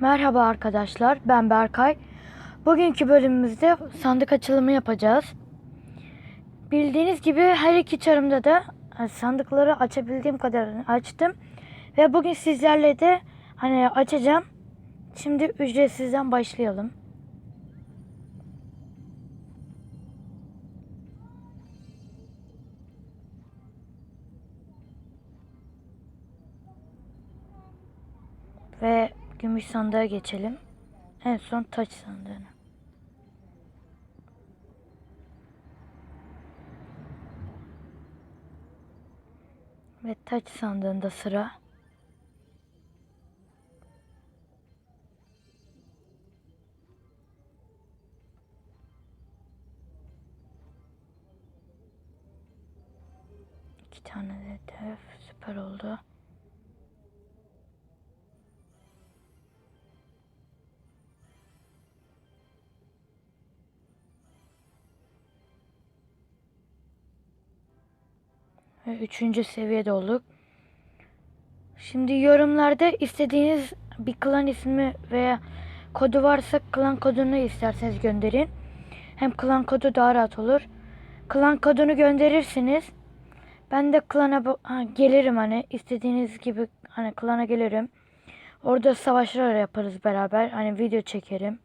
Merhaba arkadaşlar, ben Berkay. Bugünkü bölümümüzde sandık açılımı yapacağız. Bildiğiniz gibi her iki çarımda da e, sandıkları açabildiğim kadarını açtım. Ve bugün sizlerle de hani açacağım. Şimdi ücretsizden başlayalım. Ve gümüş sandığa geçelim. En son taç sandığına. Ve taç sandığında sıra. İki tane de def süper oldu. Üçüncü seviyede olduk. Şimdi yorumlarda istediğiniz bir klan ismi veya kodu varsa klan kodunu isterseniz gönderin. Hem klan kodu daha rahat olur. Klan kodunu gönderirsiniz. Ben de klana ha, gelirim hani istediğiniz gibi hani klana gelirim. Orada savaşlar yaparız beraber. Hani video çekerim.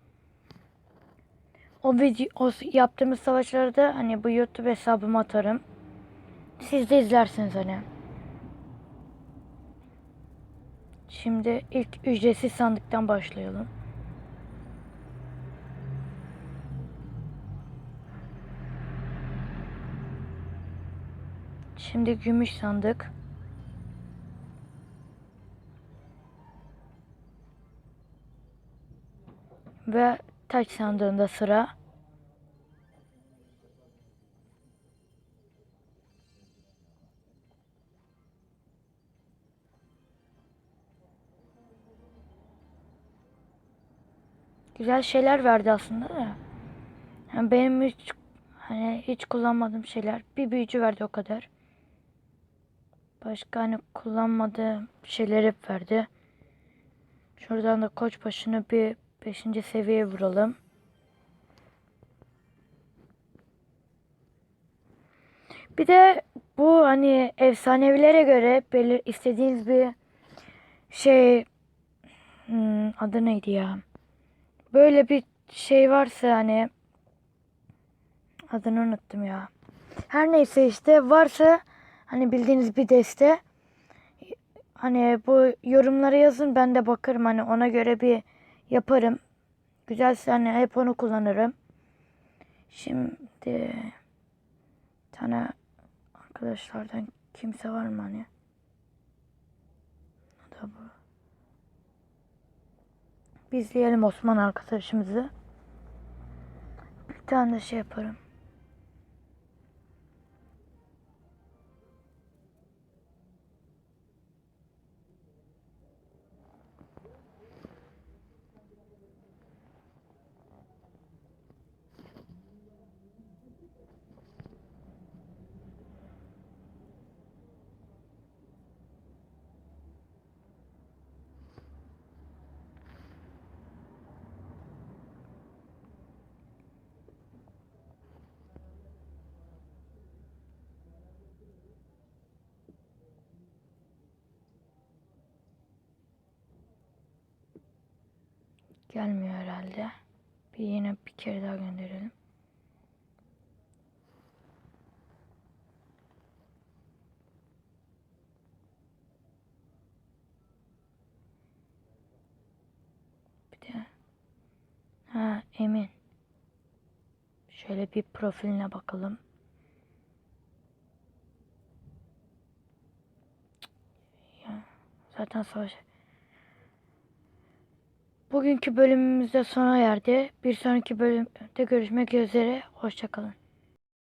O video o yaptığımız savaşlarda hani bu YouTube hesabıma atarım. Siz de izlersiniz hani. Şimdi ilk ücretsiz sandıktan başlayalım. Şimdi gümüş sandık. Ve taç sandığında sıra. Güzel şeyler verdi aslında da. Yani benim hiç hani hiç kullanmadığım şeyler. Bir büyücü verdi o kadar. Başka hani kullanmadığım şeyler hep verdi. Şuradan da koç başını bir 5. seviyeye vuralım. Bir de bu hani efsanevilere göre belir istediğiniz bir şey hmm, adı neydi ya? Böyle bir şey varsa hani adını unuttum ya. Her neyse işte varsa hani bildiğiniz bir deste hani bu yorumlara yazın ben de bakarım hani ona göre bir yaparım. Güzelse hani hep onu kullanırım. Şimdi tane arkadaşlardan kimse var mı hani? O da bu. Bir izleyelim Osman arkadaşımızı. Bir tane de şey yaparım. Gelmiyor herhalde. Bir yine bir kere daha gönderelim. Bir de ha Emin. Şöyle bir profiline bakalım. Ya zaten savaş Bugünkü bölümümüzde sona erdi. Bir sonraki bölümde görüşmek üzere. Hoşçakalın.